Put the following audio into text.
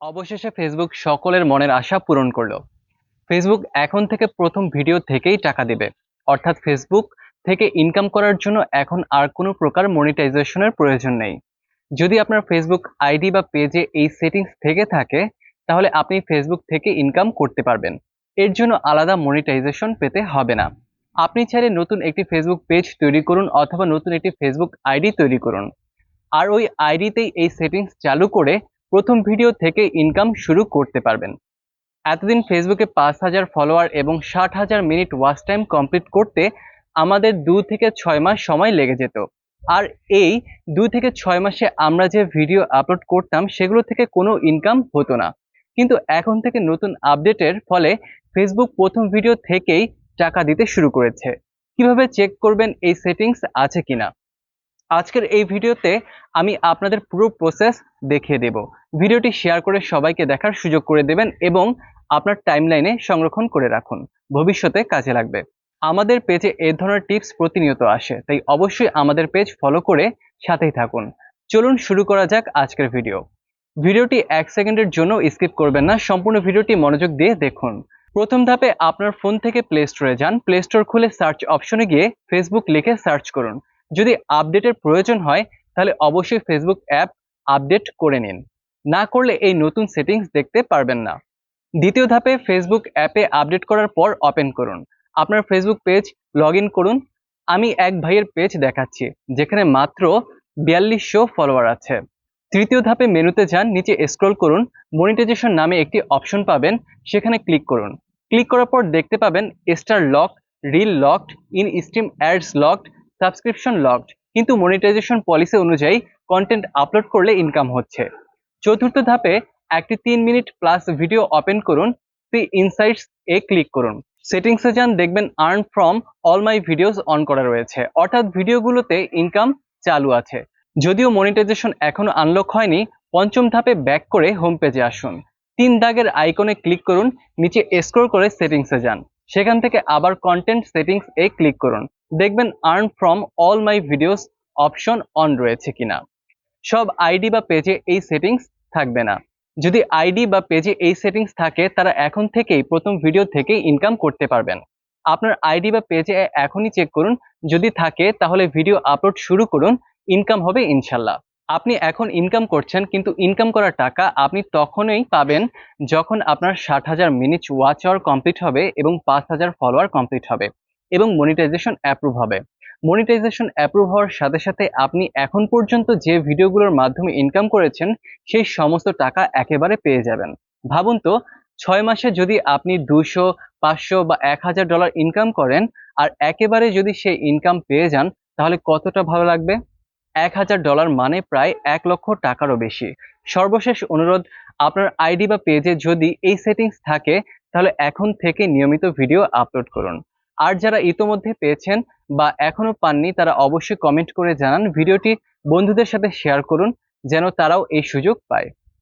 অবশেষে ফেসবুক সকলের মনের আশা পূরণ করল। ফেসবুক এখন থেকে প্রথম ভিডিও থেকেই টাকা দেবে। অর্থাৎ ফেসবুক থেকে ইনকাম করার জন্য এখন আর কোনো প্রকার মনিটাইজেশনের প্রয়োজন নেই। যদি আপনার ফেসবুক আইডি বা পেজে এই সেটিংস থেকে থাকে, তাহলে আপনি ফেসবুক থেকে ইনকাম করতে পারবেন। এর জন্য আলাদা মনিটাইজেশন পেতে হবে না। আপনি চাইলে নতুন একটি ফেসবুক পেজ তৈরি করুন অথবা নতুন একটি ফেসবুক আইডি তৈরি করুন। আর ওই আইডিতেই এই সেটিংস চালু করে প্রথম ভিডিও থেকে ইনকাম শুরু করতে পারবেন। এতদিন ফেসবুকে পাঁচ হাজার ফলোয়ার এবং ষাট হাজার মিনিট ওয়াচ টাইম কমপ্লিট করতে আমাদের দু থেকে ছয় মাস সময় লেগে যেত। আর এই দু থেকে ছয় মাসে আমরা যে ভিডিও আপলোড করতাম, সেগুলো থেকে কোনো ইনকাম হতো না। কিন্তু এখন থেকে নতুন আপডেটের ফলে ফেসবুক প্রথম ভিডিও থেকেই টাকা দিতে শুরু করেছে। কীভাবে চেক করবেন এই সেটিংস আছে কিনা? আজকের এই ভিডিওতে আমি আপনাদের পুরো প্রসেস দেখিয়ে দেব। ভিডিওটি শেয়ার করে সবাইকে দেখার সুযোগ করে দেবেন এবং আপনার টাইমলাইনে সংরক্ষণ করে রাখুন। ভবিষ্যতে কাজে লাগবে। আমাদের পেজে এ ধরনের টিপস প্রতিনিয়ত আসে, তাই অবশ্যই আমাদের পেজ ফলো করে সাথেই থাকুন। চলুন শুরু করা যাক আজকের ভিডিও ভিডিওটি এক সেকেন্ডের জন্য স্কিপ করবেন না, সম্পূর্ণ ভিডিওটি মনোযোগ দিয়ে দেখুন। প্রথম ধাপে আপনার ফোন থেকে প্লে স্টোরে যান। প্লে স্টোর খুলে সার্চ অপশনে গিয়ে ফেসবুক লিখে সার্চ করুন। যদি আপডেটের প্রয়োজন হয়, তাহলে অবশ্যই ফেসবুক অ্যাপ আপডেট করে নিন। না করলে এই নতুন সেটিংস দেখতে পারবেন না। দ্বিতীয় ধাপে ফেসবুক অ্যাপে আপডেট করার পর ওপেন করুন। আপনার ফেসবুক পেজ লগ করুন। আমি এক ভাইয়ের পেজ দেখাচ্ছি, যেখানে মাত্র বিয়াল্লিশশো ফলোয়ার আছে। তৃতীয় ধাপে মেনুতে যান, নিচে স্ক্রল করুন। মনিটাইজেশন নামে একটি অপশন পাবেন, সেখানে ক্লিক করুন। ক্লিক করার পর দেখতে পাবেন star lock reel locked in stream ads locked subscription locked কিন্তু মনিটাইজেশন পলিসি অনুযায়ী কন্টেন্ট আপলোড করলে ইনকাম হচ্ছে। চতুর্থ ধাপে একটি তিন মিনিট প্লাস ভিডিও ওপেন করুন সি ইনসাইটস এ ক্লিক করুন। সেটিংসে যান, দেখবেন earn from all my videos on করা রয়েছে। অর্থাৎ ভিডিওগুলোতে ইনকাম চালু আছে। যদিও মনিটাইজেশন এখনও আনলক হয়নি, পঞ্চম ধাপে ব্যাক করে হোম পেজে আসুন। তিন দাগের আইকনে ক্লিক করুন, নিচে স্ক্রল করে সেটিংসে যান। সেখান থেকে আবার কন্টেন্ট সেটিংস এ ক্লিক করুন। দেখবেন earn from all my videos option on রয়েছে কিনা। সব আইডি বা পেজে এই সেটিংস থাকবে না। যদি আইডি বা পেজে এই সেটিংস থাকে, তারা এখন থেকেই, প্রথম ভিডিও থেকেই ইনকাম করতে পারবেন। আপনার আইডি বা পেজে এখনই চেক করুন। যদি থাকে, তাহলে ভিডিও আপলোড শুরু করুন। ইনকাম হবে ইনশাল্লাহ। আপনি এখন ইনকাম করছেন, কিন্তু ইনকাম করার টাকা আপনি তখনই পাবেন যখন আপনার ষাট হাজার মিনিট ওয়াচ আওয়ার কমপ্লিট হবে এবং পাঁচ হাজার ফলোয়ার কমপ্লিট হবে। এবং মনিটাইজেশন অ্যাপ্রুভ হবে। মনিটাইজেশন অ্যাপ্রুভ হওয়ার সাথে সাথে আপনি এখন পর্যন্ত যে ভিডিওগুলোর মাধ্যমে ইনকাম করেছেন, সেই সমস্ত টাকা একেবারে পেয়ে যাবেন। ভাবুন তো, ছয় মাসে যদি আপনি দুশো পাঁচশো বা এক হাজার ডলার ইনকাম করেন, আর একেবারে যদি সেই ইনকাম পেয়ে যান, তাহলে কতটা ভালো লাগবে? এক হাজার ডলার মানে প্রায় এক লক্ষ টাকারও বেশি। সর্বশেষ অনুরোধ, আপনার আইডি বা পেজে যদি এই সেটিংস থাকে, তাহলে এখন থেকে নিয়মিত ভিডিও আপলোড করুন। আর যারা ইতোমধ্যে পেয়েছেন বা এখনও পাননি, তারা অবশ্যই কমেন্ট করে জানান। ভিডিওটি বন্ধুদের সাথে শেয়ার করুন, যেন তারাও এই সুযোগ পায়।